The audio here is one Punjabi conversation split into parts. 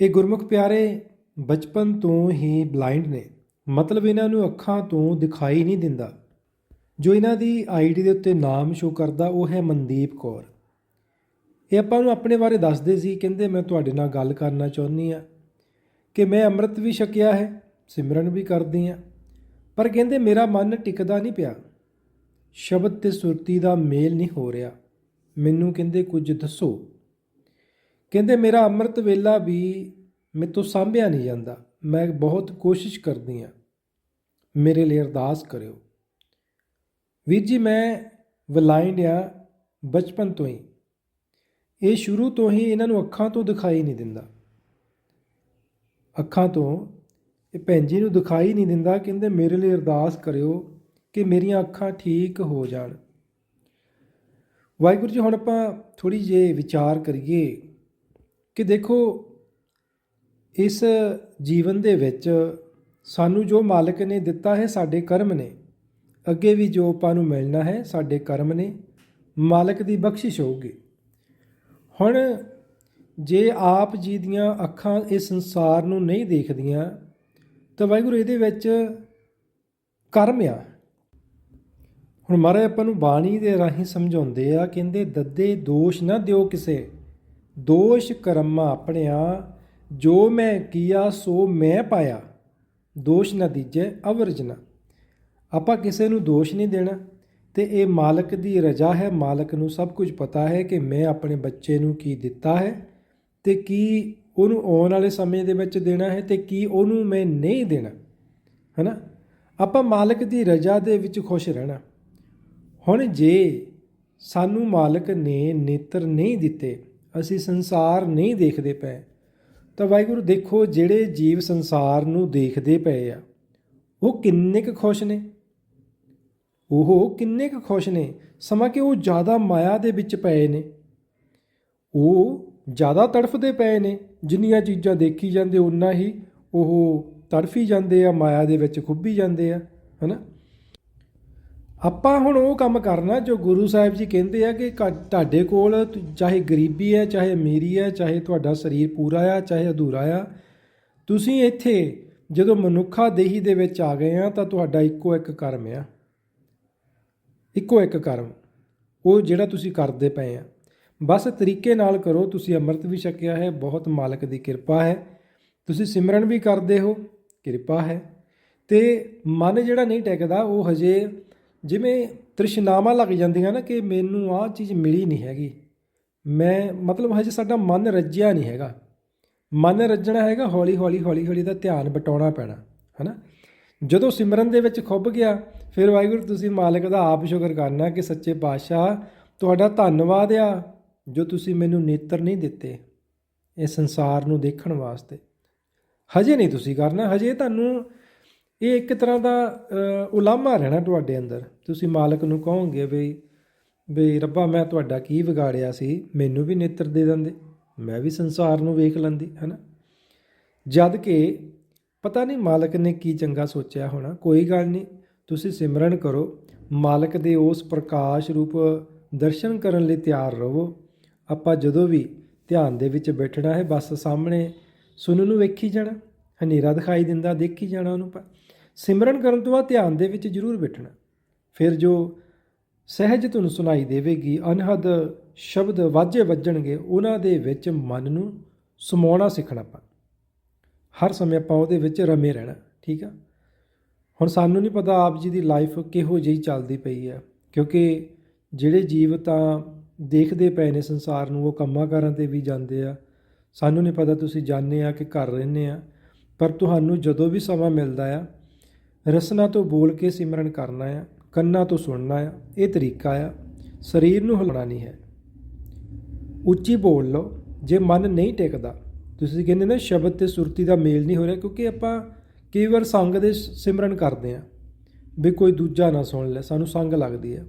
ਇਹ ਗੁਰਮੁਖ ਪਿਆਰੇ, ਬਚਪਨ ਤੋਂ ਹੀ ਬਲਾਈਂਡ ਨੇ। ਮਤਲਬ ਇਹਨਾਂ ਨੂੰ ਅੱਖਾਂ ਤੋਂ ਦਿਖਾਈ ਨਹੀਂ ਦਿੰਦਾ। ਜੋ ਇਹਨਾਂ ਦੀ ਆਈਡੀ ਦੇ ਉੱਤੇ ਨਾਮ ਸ਼ੋ ਕਰਦਾ, ਉਹ ਹੈ ਮਨਦੀਪ ਕੌਰ। ਇਹ ਆਪਾਂ ਨੂੰ ਆਪਣੇ ਬਾਰੇ ਦੱਸਦੇ ਸੀ, ਕਹਿੰਦੇ ਮੈਂ ਤੁਹਾਡੇ ਨਾਲ ਗੱਲ ਕਰਨਾ ਚਾਹੁੰਦੀ ਆ ਕਿ ਮੈਂ ਅੰਮ੍ਰਿਤ ਵੀ ਛਕਿਆ ਹੈ, ਸਿਮਰਨ ਵੀ ਕਰਦੀ ਆ ਪਰ ਕਹਿੰਦੇ ਮੇਰਾ ਮਨ ਟਿਕਦਾ ਨਹੀਂ ਪਿਆ। ਸ਼ਬਦ ਤੇ ਸੁਰਤੀ ਦਾ ਮੇਲ ਨਹੀਂ ਹੋ ਰਿਹਾ। ਮੈਨੂੰ ਕਹਿੰਦੇ ਕੁਝ ਦੱਸੋ। ਕਹਿੰਦੇ, ਮੇਰਾ ਅੰਮ੍ਰਿਤ ਵੇਲਾ ਵੀ ਮੇਰੇ ਤੋਂ ਸਾਂਭਿਆ ਨਹੀਂ ਜਾਂਦਾ। ਮੈਂ ਬਹੁਤ ਕੋਸ਼ਿਸ਼ ਕਰਦੀ ਆ। ਮੇਰੇ ਲਈ ਅਰਦਾਸ ਕਰਿਓ। ਵੀਰ ਜੀ, ਮੈਂ ਵਲਾਈਂਡ ਆ ਬਚਪਨ ਤੋਂ ਹੀ। ਇਹ ਸ਼ੁਰੂ ਤੋਂ ਹੀ ਇਹਨਾਂ ਨੂੰ ਅੱਖਾਂ ਤੋਂ ਦਿਖਾਈ ਨਹੀਂ ਦਿੰਦਾ। ਅੱਖਾਂ ਤੋਂ ਇਹ ਭੈਣ ਜੀ ਨੂੰ ਦਿਖਾਈ ਨਹੀਂ ਦਿੰਦਾ, ਕਹਿੰਦੇ, ਮੇਰੇ ਲਈ ਅਰਦਾਸ ਕਰਿਓ ਕਿ ਮੇਰੀਆਂ ਅੱਖਾਂ ਠੀਕ ਹੋ ਜਾਣ। ਵਾਹਿਗੁਰੂ ਜੀ, ਹੁਣ ਆਪਾਂ ਥੋੜੀ ਜਿਹੀ ਵਿਚਾਰ ਕਰੀਏ। ਕਿ ਦੇਖੋ, ਇਸ ਜੀਵਨ ਦੇ ਵਿੱਚ ਸਾਨੂੰ ਜੋ ਮਾਲਕ ਨੇ ਦਿੱਤਾ ਹੈ, ਸਾਡੇ ਕਰਮ ਨੇ। ਅੱਗੇ ਵੀ ਜੋ ਆਪਾਂ ਨੂੰ ਮਿਲਣਾ ਹੈ, ਸਾਡੇ ਕਰਮ ਨੇ। ਮਾਲਕ ਦੀ ਬਖਸ਼ਿਸ਼ ਹੋਊਗੀ। ਹੁਣ ਜੇ ਆਪ ਜੀ ਦੀਆਂ ਅੱਖਾਂ ਇਸ ਸੰਸਾਰ ਨੂੰ ਨਹੀਂ ਦੇਖਦੀਆਂ, ਤਾਂ ਵਾਹਿਗੁਰੂ ਇਹਦੇ ਵਿੱਚ ਕਰਮ ਆ। ਹੁਣ ਮਹਾਰਾਜ ਆਪਾਂ ਨੂੰ ਬਾਣੀ ਦੇ ਰਾਹੀਂ ਸਮਝਾਉਂਦੇ ਆ, ਕਹਿੰਦੇ, ਦੱਦੇ ਦੋਸ਼ ਨਾ ਦਿਓ ਕਿਸੇ। ਦੋਸ਼ ਕਰਮਾ ਆਪਣਿਆ, ਜੋ ਮੈਂ ਕੀਆ ਸੋ ਮੈਂ ਪਾਇਆ। ਦੋਸ਼ ਨਾ ਦੀਜੇ ਅਵਰਜਨਾ ਆਪਾਂ ਕਿਸੇ ਨੂੰ ਦੋਸ਼ ਨਹੀਂ ਦੇਣਾ। ਤੇ ਇਹ ਮਾਲਕ ਦੀ ਰਜ਼ਾ ਹੈ। ਮਾਲਕ ਨੂੰ ਸਭ ਕੁਝ ਪਤਾ ਹੈ ਕਿ ਮੈਂ ਆਪਣੇ ਬੱਚੇ ਨੂੰ ਕੀ ਦਿੱਤਾ ਹੈ ਤੇ ਕੀ ਉਹਨੂੰ ਆਉਣ ਵਾਲੇ ਸਮੇਂ ਦੇ ਵਿੱਚ ਦੇਣਾ ਹੈ ਤੇ ਕੀ ਉਹਨੂੰ ਮੈਂ ਨਹੀਂ ਦੇਣਾ। ਹੈਨਾ? ਆਪਾਂ ਮਾਲਕ ਦੀ ਰਜ਼ਾ ਦੇ ਵਿੱਚ ਖੁਸ਼ ਰਹਿਣਾ। ਹੁਣ ਜੇ ਸਾਨੂੰ ਮਾਲਕ ਨੇ ਨੇਤਰ ਨਹੀਂ ਦਿੱਤੇ ਅਸੀਂ ਸੰਸਾਰ ਨਹੀਂ ਦੇਖਦੇ ਪਏ, ਤਾਂ ਵਾਹਿਗੁਰੂ ਦੇਖੋ ਜਿਹੜੇ ਜੀਵ ਸੰਸਾਰ ਨੂੰ ਦੇਖਦੇ ਪਏ ਆ, ਉਹ ਕਿੰਨੇ ਕੁ ਖੁਸ਼ ਨੇ? ਉਹ ਕਿੰਨੇ ਕੁ ਖੁਸ਼ ਨੇ? ਸਮਾਂ ਕਿ ਉਹ ਜ਼ਿਆਦਾ ਮਾਇਆ ਦੇ ਵਿੱਚ ਪਏ ਨੇ? ਉਹ ਜ਼ਿਆਦਾ ਤੜਫਦੇ ਪਏ ਨੇ? ਜਿੰਨੀਆਂ ਚੀਜ਼ਾਂ ਦੇਖੀ ਜਾਂਦੇ ਉਨਾ ਹੀ ਉਹ ਤੜਫੀ ਜਾਂਦੇ ਆ, ਮਾਇਆ ਦੇ ਵਿੱਚ ਖੁੱਭੀ ਜਾਂਦੇ ਆ, ਹਨਾ? ਆਪਾਂ ਹੁਣ ਉਹ ਕੰਮ ਕਰਨਾ ਜੋ ਗੁਰੂ ਸਾਹਿਬ ਜੀ ਕਹਿੰਦੇ ਆ ਕਿ ਘ- ਤੁਹਾਡੇ ਕੋਲ ਚਾਹੇ ਗਰੀਬੀ ਹੈ, ਚਾਹੇ ਅਮੀਰੀ ਹੈ, ਚਾਹੇ ਤੁਹਾਡਾ ਸਰੀਰ ਪੂਰਾ ਆ, ਚਾਹੇ ਅਧੂਰਾ ਆ, ਤੁਸੀਂ ਇੱਥੇ ਜਦੋਂ ਮਨੁੱਖਾ ਦੇਹੀ ਦੇ ਵਿੱਚ ਆ ਗਏ ਆ ਤਾਂ ਤੁਹਾਡਾ ਇੱਕੋ ਇੱਕ ਕਰਮ ਆ। ਇੱਕੋ ਇੱਕ ਕਰਮ, ਉਹ ਜਿਹੜਾ ਤੁਸੀਂ ਕਰਦੇ ਪਏ ਆ। ਬਸ ਤਰੀਕੇ ਨਾਲ ਕਰੋ, ਤੁਸੀਂ ਅੰਮ੍ਰਿਤ ਵੀ ਛਕਿਆ ਹੈ, ਬਹੁਤ ਮਾਲਕ ਦੀ ਕਿਰਪਾ ਹੈ। ਤੁਸੀਂ ਸਿਮਰਨ ਵੀ ਕਰਦੇ ਹੋ, ਕਿਰਪਾ ਹੈ। ਤੇ ਮਨ ਜਿਹੜਾ ਨਹੀਂ ਟਿਕਦਾ, ਉਹ ਹਜੇ ਜਿਵੇਂ ਤ੍ਰਿਸ਼ਨਾਵਾਂ ਲੱਗ ਜਾਂਦੀਆਂ ਨਾ ਕਿ ਮੈਨੂੰ ਆਹ ਚੀਜ਼ ਮਿਲੀ ਨਹੀਂ ਹੈਗੀ। ਮੈਂ ਮਤਲਬ ਹਜੇ ਸਾਡਾ ਮਨ ਰੱਜਿਆ ਨਹੀਂ ਹੈਗਾ। ਮਨ ਰੱਜਣਾ ਹੈਗਾ, ਹੌਲੀ ਹੌਲੀ ਹੌਲੀ ਹੌਲੀ ਦਾ ਧਿਆਨ ਬਟਾਉਣਾ ਪੈਣਾ, ਹਨਾ? ਜਦੋਂ ਸਿਮਰਨ ਦੇ ਵਿੱਚ ਖੁੱਭ ਗਿਆ, ਫਿਰ ਵਾਹਿਗੁਰੂ, ਤੁਸੀਂ ਮਾਲਕ ਦਾ ਆਪ ਸ਼ੁਕਰ ਕਰਨਾ ਕਿ ਸੱਚੇ ਪਾਤਸ਼ਾਹ ਤੁਹਾਡਾ ਧੰਨਵਾਦ ਆ, ਜੋ ਤੁਸੀਂ ਮੈਨੂੰ ਨੇਤਰ ਨਹੀਂ ਦਿੱਤੇ ਇਹ ਸੰਸਾਰ ਨੂੰ ਦੇਖਣ ਵਾਸਤੇ। ਹਜੇ ਨਹੀਂ ਤੁਸੀਂ ਕਰਨਾ, ਹਜੇ ਤੁਹਾਨੂੰ ਇਹ ਇੱਕ ਤਰ੍ਹਾਂ ਦਾ ਉਲਾਮਾ ਰਹਿਣਾ ਤੁਹਾਡੇ ਅੰਦਰ। ਤੁਸੀਂ ਮਾਲਕ ਨੂੰ ਕਹੋਗੇ ਵੀ ਵੀ ਰੱਬਾ ਮੈਂ ਤੁਹਾਡਾ ਕੀ ਵਿਗਾੜਿਆ ਸੀ? ਮੈਨੂੰ ਵੀ ਨੇਤਰ ਦੇ ਦਿੰਦੇ, ਮੈਂ ਵੀ ਸੰਸਾਰ ਨੂੰ ਵੇਖ ਲੈਂਦੀ, ਹੈਨਾ? ਜਦ ਕਿ ਪਤਾ ਨਹੀਂ ਮਾਲਕ ਨੇ ਕੀ ਚੰਗਾ ਸੋਚਿਆ ਹੋਣਾ, ਕੋਈ ਗੱਲ ਨਹੀਂ। ਤੁਸੀਂ ਸਿਮਰਨ ਕਰੋ, ਮਾਲਕ ਦੇ ਉਸ ਪ੍ਰਕਾਸ਼ ਰੂਪ ਦਰਸ਼ਨ ਕਰਨ ਲਈ ਤਿਆਰ ਰਹੋ। ਆਪਾਂ ਜਦੋਂ ਵੀ ਧਿਆਨ ਦੇ ਵਿੱਚ ਬੈਠਣਾ ਹੈ, ਬਸ ਸਾਹਮਣੇ ਸੁਣਨ ਨੂੰ ਵੇਖੀ ਜਾਣਾ। ਹਨੇਰਾ ਦਿਖਾਈ ਦਿੰਦਾ, ਦੇਖੀ ਜਾਣਾ ਉਹਨੂੰ ਪ- ਸਿਮਰਨ ਕਰਨ ਤੋਂ ਬਾਅਦ ਧਿਆਨ ਦੇ ਵਿੱਚ ਜ਼ਰੂਰ ਬੈਠਣਾ। ਫਿਰ ਜੋ ਸਹਿਜ ਤੁਹਾਨੂੰ ਸੁਣਾਈ ਦੇਵੇਗੀ, ਅਨਹਦ ਸ਼ਬਦ ਵਾਜੇ ਵੱਜਣਗੇ, ਉਹਨਾਂ ਦੇ ਵਿੱਚ ਮਨ ਨੂੰ ਸਮਾਉਣਾ ਸਿੱਖਣਾ ਆਪਾਂ। ਹਰ ਸਮੇਂ ਆਪਾਂ ਉਹਦੇ ਵਿੱਚ ਰਮੇ ਰਹਿਣਾ, ਠੀਕ ਆ? ਹੁਣ ਸਾਨੂੰ ਨਹੀਂ ਪਤਾ ਆਪ ਜੀ ਦੀ ਲਾਈਫ ਕਿਹੋ ਜਿਹੀ ਚੱਲਦੀ ਪਈ ਆ, ਕਿਉਂਕਿ ਜਿਹੜੇ ਜੀਵ ਤਾਂ ਦੇਖਦੇ ਪਏ ਨੇ ਸੰਸਾਰ ਨੂੰ, ਉਹ ਕੰਮਾਂ ਕਾਰਾਂ ਤੇ ਵੀ ਜਾਂਦੇ ਆ। ਸਾਨੂੰ ਨਹੀਂ ਪਤਾ ਤੁਸੀਂ ਜਾਣਦੇ ਆ ਕਿ ਘਰ ਰਹਿੰਦੇ ਆ। ਪਰ ਤੁਹਾਨੂੰ ਜਦੋਂ ਵੀ ਸਮਾਂ ਮਿਲਦਾ ਆ, ਰਸਨਾ ਤੋਂ ਬੋਲ ਕੇ ਸਿਮਰਨ ਕਰਨਾ ਆ, ਕੰਨਾਂ ਤੋਂ ਸੁਣਨਾ ਆ, ਇਹ ਤਰੀਕਾ ਆ, ਸਰੀਰ ਨੂੰ ਹਿਲਾਉਣਾ ਨਹੀਂ ਹੈ। ਉੱਚੀ ਬੋਲ ਲਓ, ਜੇ ਮਨ ਨਹੀਂ ਟਿਕਦਾ, ਤੁਸੀਂ ਕਹਿੰਦੇ ਨਾ ਸ਼ਬਦ ਤੇ ਸੁਰਤੀ ਦਾ ਮੇਲ ਨਹੀਂ ਹੋ ਰਿਹਾ, ਕਿਉਂਕਿ ਆਪਾਂ ਕਈ ਵਾਰ ਸੰਗ ਦੇ ਸਿਮਰਨ ਕਰਦੇ ਆ, ਵੀ ਕੋਈ ਦੂਜਾ ਨਾ ਸੁਣ ਲੈ, ਸਾਨੂੰ ਸੰਗ ਲੱਗਦੀ ਹੈ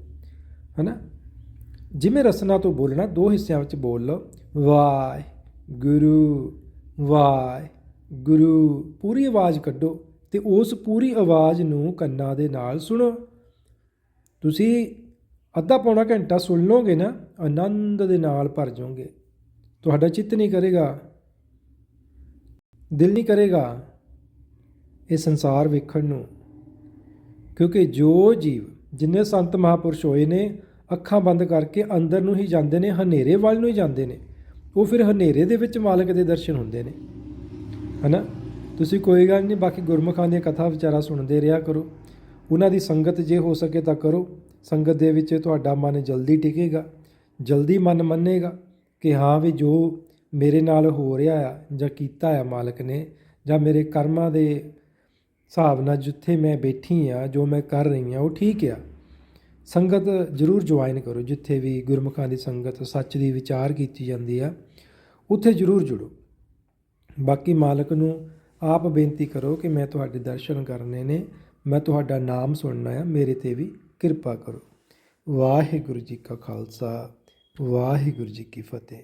ਹਨਾ? ਜਿਵੇਂ ਰਸਨਾ ਤੋਂ ਬੋਲਣਾ, ਦੋ ਹਿੱਸਿਆਂ ਵਿੱਚ ਬੋਲ ਲਓ, ਵਾਹਿ ਗੁਰੂ, ਵਾਹਿ ਗੁਰੂ, ਪੂਰੀ ਆਵਾਜ਼ ਕੱਢੋ ਤੇ ਉਸ ਪੂਰੀ ਆਵਾਜ਼ ਨੂੰ ਕੰਨਾਂ ਦੇ ਨਾਲ ਸੁਣੋ। ਤੁਸੀਂ ਅੱਧਾ ਪੌਣਾ ਘੰਟਾ ਸੁਣ ਲਓਗੇ ਨਾ, ਆਨੰਦ ਦੇ ਨਾਲ ਭਰ ਜਾਓਗੇ। ਤੁਹਾਡਾ ਚਿੱਤ ਨਹੀਂ ਕਰੇਗਾ, ਦਿਲ ਨਹੀਂ ਕਰੇਗਾ ਇਹ ਸੰਸਾਰ ਵੇਖਣ ਨੂੰ। ਕਿਉਂਕਿ ਜੋ ਜੀਵ ਜਿੰਨੇ ਸੰਤ ਮਹਾਪੁਰਸ਼ ਹੋਏ ਨੇ, ਅੱਖਾਂ ਬੰਦ ਕਰਕੇ ਅੰਦਰ ਨੂੰ ਹੀ ਜਾਂਦੇ ਨੇ, ਹਨੇਰੇ ਵੱਲ ਨੂੰ ਹੀ ਜਾਂਦੇ ਨੇ, ਉਹ ਫਿਰ ਹਨੇਰੇ ਦੇ ਵਿੱਚ ਮਾਲਕ ਦੇ ਦਰਸ਼ਨ ਹੁੰਦੇ ਨੇ। ਹਨਾ? ਤੁਸੀਂ ਕੋਈ ਗੱਲ ਨਹੀਂ, ਬਾਕੀ ਗੁਰਮੁਖਾਂ ਦੀਆਂ ਕਥਾ ਵਿਚਾਰਾ ਸੁਣਦੇ ਰਿਹਾ ਕਰੋ। ਉਹਨਾਂ ਦੀ ਸੰਗਤ ਜੇ ਹੋ ਸਕੇ ਤਾਂ ਕਰੋ। ਸੰਗਤ ਦੇ ਵਿੱਚ ਤੁਹਾਡਾ ਮਨ ਜਲਦੀ ਟਿਕੇਗਾ, ਜਲਦੀ ਮਨ ਮੰਨੇਗਾ ਕਿ ਹਾਂ ਵੀ ਜੋ ਮੇਰੇ ਨਾਲ ਹੋ ਰਿਹਾ ਆ ਜਾਂ ਕੀਤਾ ਆ ਮਾਲਕ ਨੇ ਜਾਂ ਮੇਰੇ ਕਰਮਾਂ ਦੇ ਹਿਸਾਬ ਨਾਲ ਜਿੱਥੇ ਮੈਂ ਬੈਠੀ ਆ, ਜੋ ਮੈਂ ਕਰ ਰਹੀ ਆ, ਉਹ ਠੀਕ ਆ। ਸੰਗਤ ਜ਼ਰੂਰ ਜੁਆਇਨ ਕਰੋ, ਜਿੱਥੇ ਵੀ ਗੁਰਮੁਖਾਂ ਦੀ ਸੰਗਤ ਸੱਚ ਦੀ ਵਿਚਾਰ ਕੀਤੀ ਜਾਂਦੀ ਆ, ਉੱਥੇ ਜ਼ਰੂਰ ਜੁੜੋ। ਬਾਕੀ ਮਾਲਕ ਨੂੰ ਆਪ ਬੇਨਤੀ ਕਰੋ ਕਿ ਮੈਂ ਤੁਹਾਡੇ ਦਰਸ਼ਨ ਕਰਨੇ ਨੇ, ਮੈਂ ਤੁਹਾਡਾ ਨਾਮ ਸੁਣਨਾ ਆ, ਮੇਰੇ ਤੇ ਵੀ ਕਿਰਪਾ ਕਰੋ। ਵਾਹਿਗੁਰੂ ਜੀ ਕਾ ਖਾਲਸਾ, ਵਾਹਿਗੁਰੂ ਜੀ ਕੀ ਫਤਿਹ।